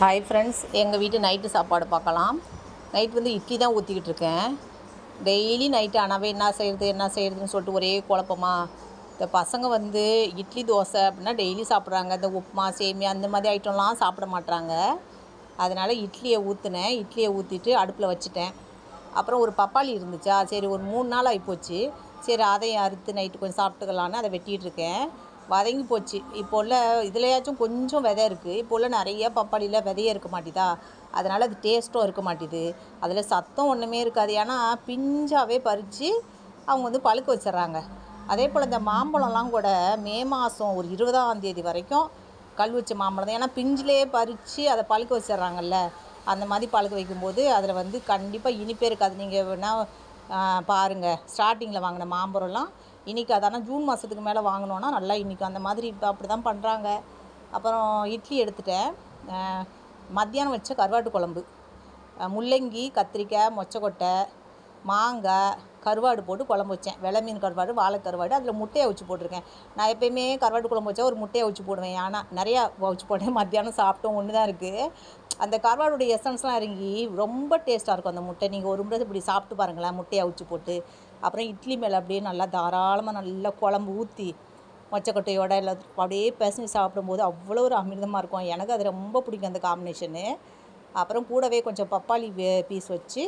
Hi friends எங்கள் வீட்டு night சாப்பாடு பார்க்கலாம். நைட் வந்து இட்லி தான் ஊற்றிக்கிட்டு இருக்கேன். டெய்லி நைட்டு அனவே என்ன செய்கிறது என்ன செய்கிறதுன்னு சொல்லிட்டு ஒரே குழப்பமா? இந்த பசங்க வந்து இட்லி தோசை அப்படின்னா டெய்லி சாப்பிட்றாங்க. இந்த உப்புமா சேமியா அந்த மாதிரி ஐட்டம்லாம் சாப்பிட மாட்றாங்க. அதனால் இட்லியை ஊற்றினேன் இட்லியை ஊற்றிட்டு அடுப்பில் வச்சுட்டேன். அப்புறம் ஒரு பப்பாளி இருந்துச்சா? சரி ஒரு மூணு நாள் ஆகிப்போச்சு சரி அதையும் அறுத்து நைட்டு கொஞ்சம் சாப்பிட்டுக்கலான்னு அதை வெட்டிகிட்டு இருக்கேன். வதங்கி போச்சு. இப்போ உள்ள இதுலையாச்சும் கொஞ்சம் விதை இருக்குது இப்போ உள்ள நிறைய பப்பாளியில் விதையே இருக்க மாட்டேதா? அதனால் அது டேஸ்ட்டும் இருக்க மாட்டேது. அதில் சத்தம் ஒன்றுமே இருக்காது. ஏன்னா பிஞ்சாகவே பறித்து அவங்க வந்து பழுக்க வச்சிடுறாங்க அதே போல் இந்த மாம்பழம்லாம் கூட மே மாதம் ஒரு இருபதாம் தேதி வரைக்கும் கல் வச்ச மாம்பழம் தான். ஏன்னா பிஞ்சிலே பறித்து அதை பழுக்க வச்சிடுறாங்கல்ல அந்த மாதிரி பழுக்க வைக்கும்போது அதில் வந்து கண்டிப்பாக இனிப்பே இருக்காது. நீங்கள் வேணால் பாருங்கள் ஸ்டார்டிங்கில் வாங்கின மாம்பழம்லாம் இன்றைக்கி ஆனால் ஜூன் மாதத்துக்கு மேலே வாங்கினோன்னா நல்லா இன்றைக்கி அந்த மாதிரி இப்போ அப்படி தான் பண்ணுறாங்க அப்புறம் இட்லி எடுத்துட்டேன். மத்தியானம் வச்ச கருவாட்டு குழம்பு. முள்ளங்கி கத்திரிக்காய் மொச்சக்கொட்டை மாங்காய் கருவாடு போட்டு குழம்பு வச்சேன். வெலை மீன் கருவாடு வாழை கருவாடு அதில் முட்டையை அவிச்சு போட்டிருக்கேன். நான் எப்பயுமே கருவாட்டு குழம்பு வச்சா ஒரு முட்டையை வச்சு போடுவேன். ஆனால் நிறையா வச்சு போட்டேன். மத்தியானம் சாப்பிட்டோம். ஒன்று தான் இருக்குது அந்த கருவாடுடைய எசன்ஸ்லாம் இறங்கி ரொம்ப டேஸ்ட்டாக இருக்கும் அந்த முட்டை. நீங்கள் ஒரு முறை இப்படி சாப்பிட்டு பாருங்களேன் முட்டையை அவிச்சு போட்டு. அப்புறம் இட்லி மேலே அப்படியே நல்லா தாராளமாக நல்லா குழம்பு ஊற்றி மொச்சக்கொட்டையோட இல்லை அப்படியே பிசைஞ்சு சாப்பிடும்போது அவ்வளோ ஒரு அமிர்தமாக இருக்கும். எனக்கு அது ரொம்ப பிடிக்கும் அந்த காம்பினேஷனு அப்புறம் கூடவே கொஞ்சம் பப்பாளி பீஸ் வச்சு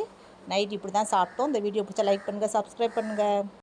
நைட் இப்படி தான் சாப்பிட்டோம். இந்த வீடியோ பிடிச்சா லைக் பண்ணுங்கள் சப்ஸ்கிரைப் பண்ணுங்கள்